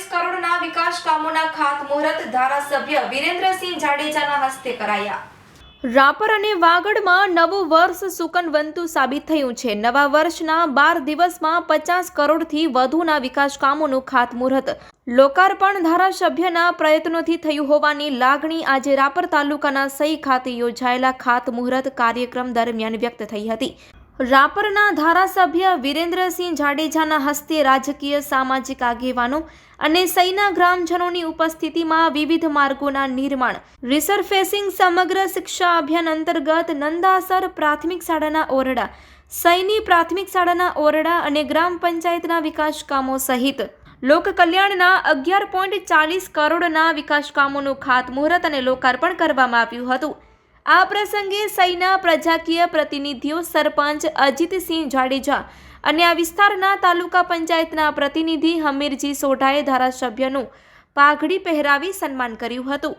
ત્રેવીસ કરોડના વિકાસ કામોના ખાતમુહૂર્ત ધારાસભ્ય વિરેન્દ્રસિંહ જાડેજાના હસ્તે કરાયા. રાપર અને વાગડમાં નવું વર્ષ સુકનવંતુ સાબિત થયું છે. નવા વર્ષના બાર દિવસમાં પચાસ કરોડથી વધુના વિકાસ કામોનું ખાતમુહૂર્ત. લોકાર્પણ ધારાસભ્યના પ્રયત્નોથી થયું હોવાની લાગણી આજે રાપર તાલુકાના સહી ખાતે યોજાયેલા ખાતમુહૂર્ત કાર્યક્રમ દરમિયાન વ્યક્ત થઈ હતી. રાપરના ધારાસભ્ય વિરેન્દ્રસિંહ જાડેજાના હસ્તે રાજકીય સામાજિક આગેવાનો અને સૈના ગ્રામજનોની ઉપસ્થિતિમાં વિવિધ માર્ગોના નિર્માણ, રિસરફેસિંગ સમગ્ર શિક્ષા અભિયાન અંતર્ગત નંદાસર પ્રાથમિક શાળાના ઓરડા સૈની પ્રાથમિક શાળાના ઓરડા અને ગ્રામ પંચાયતના વિકાસ કામો સહિત. લોક કલ્યાણના અગિયાર પોઈન્ટ ચાલીસ કરોડના વિકાસ કામોનું ખાતમુહૂર્ત અને લોકાર્પણ કરવામાં આવ્યું હતું. આ પ્રસંગે સૈના પ્રજાકીય પ્રતિનિધિઓ સરપંચ અજીતસિંહ જાડેજા અને આ વિસ્તારના તાલુકા પંચાયતના પ્રતિનિધિ હમીરજી સોઢાએ ધારાસભ્યનું પાઘડી પહેરાવી સન્માન કર્યું હતું.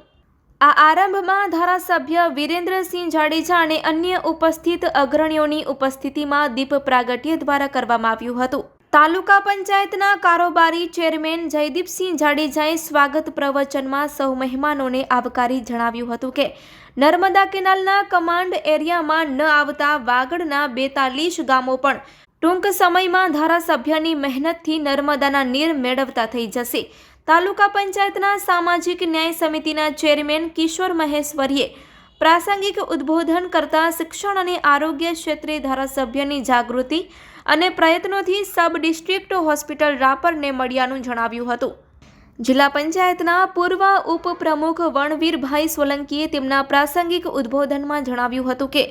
આ આરંભમાં ધારાસભ્ય વિરેન્દ્રસિંહ જાડેજા અને અન્ય ઉપસ્થિત અગ્રણીઓની ઉપસ્થિતિમાં દીપ પ્રાગટ્ય દ્વારા કરવામાં આવ્યું હતું. તાલુકા પંચાયતના કારોબારી ચેરમેન જયદીપસિંહ જાડેજાએ સ્વાગત પ્રવચનમાં સૌ મહેમાનોને આવકારી જણાવ્યું હતું કે, નર્મદા કેનાલના કમાન્ડ એરિયામાં ન આવતા વાગડના બેતાલીસ ગામો પણ ટૂંક સમયમાં ધારાસભ્યની મહેનતથી નર્મદાના નીર મેળવતા થઈ જશે. તાલુકા પંચાયતના સામાજિક ન્યાય સમિતિના ચેરમેન કિશોર મહેશ્વરીએ પ્રાસંગિક ઉદ્બોધન કરતા શિક્ષણ અને આરોગ્ય ક્ષેત્રે ધારાસભ્યની જાગૃતિ અને પ્રયત્નોથી સબ ડિસ્ટ્રિક્ટ હોસ્પિટલ રાપરને મળ્યાનું જણાવ્યું હતું. જિલ્લા પંચાયતના પૂર્વ ઉપપ્રમુખ વણવીરભાઈ સોલંકીએ તેમના પ્રાસંગિક ઉદ્બોધનમાં જણાવ્યું હતું કે,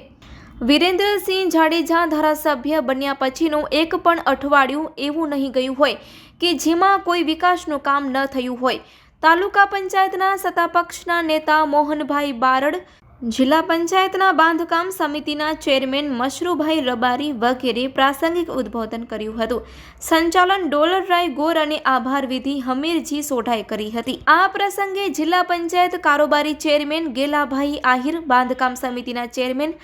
વિરેન્દ્રસિંહ જાડેજા ધારાસભ્ય બન્યા પછીનું એક પણ અઠવાડિયું એવું નહીં ગયું હોય કે જેમાં કોઈ વિકાસનું કામ ન થયું હોય. તાલુકા પંચાયતના સત્તાપક્ષના નેતા મોહનભાઈ બારડ જિલ્લા પંચાયતના બાંધકામ સમિતિના ચેરમેન મશરૂભાઈ રબારી વગેરે પ્રાસંગિક ઉદ્બોધન કર્યું હતું. સંચાલન ડોલરરાય ગોર અને આભાર વિધિ હમીરજી સોઢાએ કરી હતી. આ પ્રસંગે જિલ્લા પંચાયત કારોબારી ચેરમેન ગેલાભાઈ આહિર, બાંધકામ સમિતિના ચેરમેન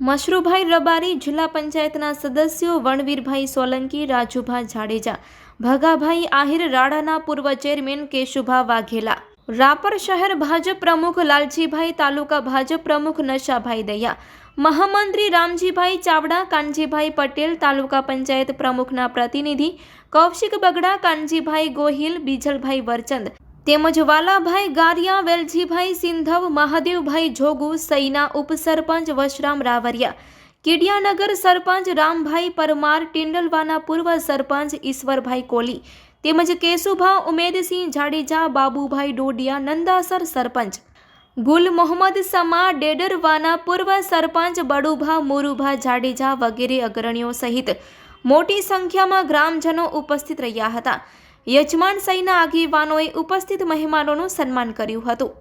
મશરૂભાઈ રબારી, જિલ્લા પંચાયતના સદસ્યો વણવીરભાઈ સોલંકી, રાજુભા જાડેજા, ભગાભાઈ આહિર રાડાના પૂર્વ ચેરમેન કેશુભા વાઘેલા રાપર શહેર ભાજપ પ્રમુખ લાલજીભાઈ તાલુકા ભાજપ પ્રમુખ નશાભાઈ દયા, મહામંત્રી રામજીભાઈ ચાવડા, કાનજીભાઈ પટેલ તાલુકા પંચાયત પ્રમુખના પ્રતિનિધિ, કૌશિક બગડા, કાનજીભાઈ ગોહિલ, બીજલભાઈ વરચંદ, તેમજ વાલાભાઈ ગારિયા, વેલજીભાઈ સિંધવ, મહાદેવભાઈ જોગુ, સૈના ઉપસરપંચ વશરામ રાવરિયા, કીડિયાનગર સરપંચ રામભાઈ પરમાર, ટિંડલવાના પૂર્વ સરપંચ ઈશ્વરભાઈ કોલી તેમજ કેશુભા, ઉમેદસિંહ જાડેજા, બાબુભાઈ ડોડિયા, નંદાસર સરપંચ. ગુલ મોહમ્મદ સમા, ડેડરવાના પૂર્વ સરપંચ બડુભા, મુરુભા જાડેજા વગેરે અગ્રણીઓ સહિત મોટી સંખ્યામાં ગ્રામજનો ઉપસ્થિત રહ્યા હતા. યજમાન સૈના આગેવાનોએ ઉપસ્થિત મહેમાનોનું સન્માન કર્યું હતું.